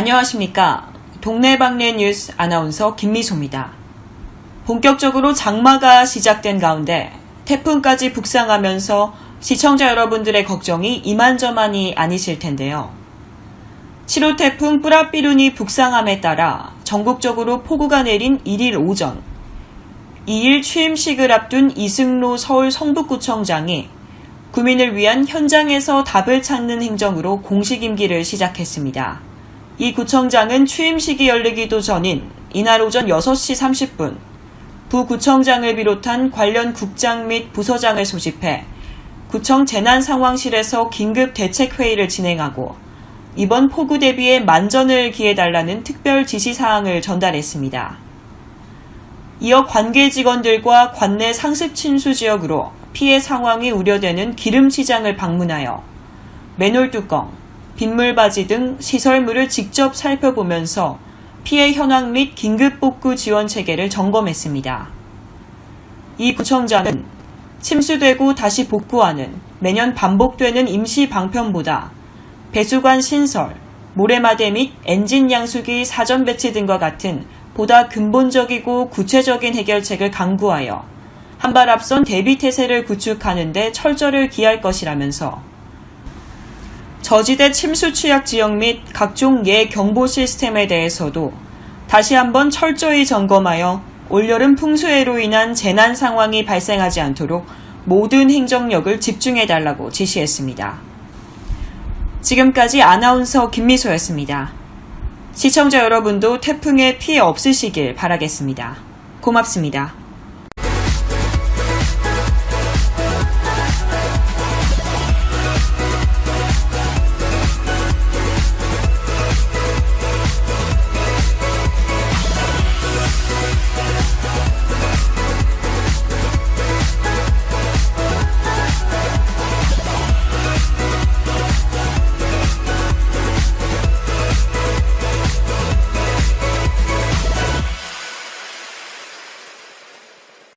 안녕하십니까. 동네방네 뉴스 아나운서 김미소입니다. 본격적으로 장마가 시작된 가운데 태풍까지 북상하면서 시청자 여러분들의 걱정이 이만저만이 아니실 텐데요. 7호 태풍 뿌라삐룬이 북상함에 따라 전국적으로 폭우가 내린 1일 오전 2일 취임식을 앞둔 이승로 서울 성북구청장이 구민을 위한 현장에서 답을 찾는 행정으로 공식 임기를 시작했습니다. 이 구청장은 취임식이 열리기도 전인 이날 오전 6시 30분 부구청장을 비롯한 관련 국장 및 부서장을 소집해 구청 재난상황실에서 긴급 대책회의를 진행하고 이번 폭우 대비에 만전을 기해달라는 특별 지시사항을 전달했습니다. 이어 관계 직원들과 관내 상습 침수 지역으로 피해 상황이 우려되는 기름 시장을 방문하여 맨홀 뚜껑, 빗물바지 등 시설물을 직접 살펴보면서 피해 현황 및 긴급 복구 지원 체계를 점검했습니다. 이 구청장은 침수되고 다시 복구하는 매년 반복되는 임시 방편보다 배수관 신설, 모래마대 및 엔진 양수기 사전 배치 등과 같은 보다 근본적이고 구체적인 해결책을 강구하여 한발 앞선 대비 태세를 구축하는 데 철저를 기할 것이라면서 저지대 침수 취약 지역 및 각종 예 경보 시스템에 대해서도 다시 한번 철저히 점검하여 올여름 풍수해로 인한 재난 상황이 발생하지 않도록 모든 행정력을 집중해 달라고 지시했습니다. 지금까지 아나운서 김미소였습니다. 시청자 여러분도 태풍에 피해 없으시길 바라겠습니다. 고맙습니다.